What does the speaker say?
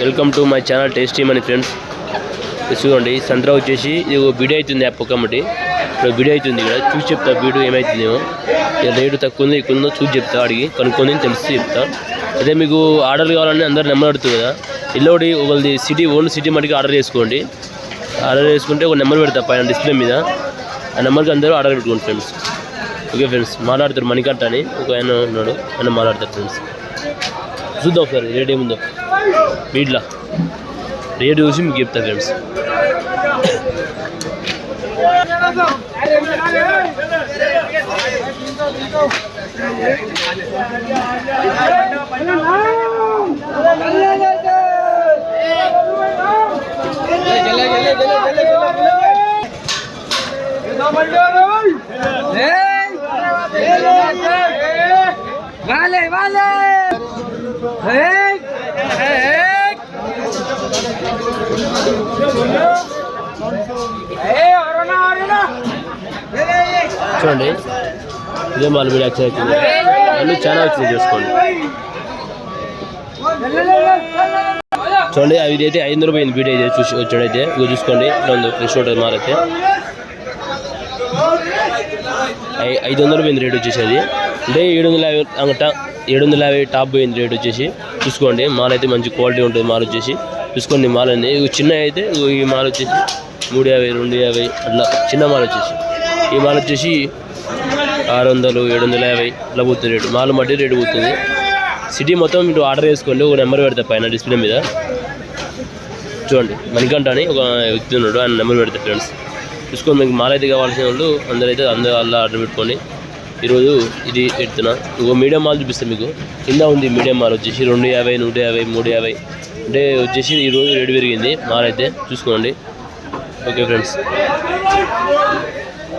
Welcome to my channel tasty money friends. చూడండి సంత్రా వచ్చేసి ఇది ఒక బిడి అవుతుంది యాప్ ఒకటి. ఇప్పుడు బిడి అవుతుంది ఇక్కడ చూసి చెప్తా బీడు ఏమవుతుందేమో రేటు తక్కువ ఉంది ఎక్కువ ఉందో చూసి చెప్తా అడిగి కనుక్కొని తెలిసి చెప్తా. అదే మీకు ఆర్డర్ కావాలని అందరు నెంబర్ అడుగుతుంది కదా. ఇల్లోడి ఒకరిది సిటీ ఓన్ సిటీ మటుకు ఆర్డర్ చేసుకోండి. ఆర్డర్ చేసుకుంటే ఒక నెంబర్ పెడతా పైన డిస్ప్లే మీద. ఆ నెంబర్కి అందరూ ఆర్డర్ పెట్టుకోండి ఫ్రెండ్స్. ఓకే ఫ్రెండ్స్ మాట్లాడతారు మణికట్ట అని. ఒక ఆయన ఉన్నాడు ఆయన మాట్లాడతారు ఫ్రెండ్స్. చూద్దాం ఒకసారి రేట్ ఏముందో. వీటిలో రేట్ చూసి మీకు చెప్తా ఫ్రెండ్స్ Vale, vale. Hey, చూడండి. ఇదే మాల్ మీరు యాక్షన్ అవుతుంది అన్నీ చాలా వచ్చింది చూసుకోండి. చూడండి అవి అయితే ఐదు వందలు పోయింది బీట్ అయితే చూసి వచ్చాడైతే ఇక చూసుకోండి రెండు ఫ్రెష్ ఉంటుంది మాల్ అయితే ఐ- ఐదు వందలు పోయింది రేట్ వచ్చేసి అది అంటే ఏడు వందల యాభై అంగట ఏడు వందల యాభై టాప్ పోయింది రేట్ వచ్చేసి. చూసుకోండి మాల్ అయితే మంచి క్వాలిటీ ఉంటుంది మాల్ వచ్చేసి. చూసుకోండి మాల్ అండి ఇవి చిన్న అయితే ఈ మాల్ వచ్చేసి మూడు యాభై రెండు యాభై అట్లా చిన్న మాల్ వచ్చేసి. ఈ మాల్ వచ్చేసి ఆరు వందలు ఏడు వందల యాభై అలా పోతుంది రేటు. మాలు మట్టి రేటు పోతుంది. సిటీ మొత్తం మీరు ఆర్డర్ చేసుకోండి ఒక నెంబర్ పెడతా పైన డిస్ప్లే మీద. చూడండి మణికంఠ అని ఒక వ్యక్తి ఉన్నాడు ఆయన నెంబర్ పెడతా ఫ్రెండ్స్. చూసుకొని మీకు మాల అయితే కావాల్సిన వాళ్ళు అందరైతే అందరూ అలా ఆర్డర్ పెట్టుకొని ఈరోజు ఇది పెడుతున్నా. ఇంకో మీడియం మాల్ చూపిస్తాను మీకు. కింద ఉంది మీడియం మాల్ వచ్చేసి రెండు యాభై నూట యాభై మూడు యాభై. అంటే వచ్చేసి ఈరోజు రేటు పెరిగింది మాలైతే. అయితే చూసుకోండి. Okay friends.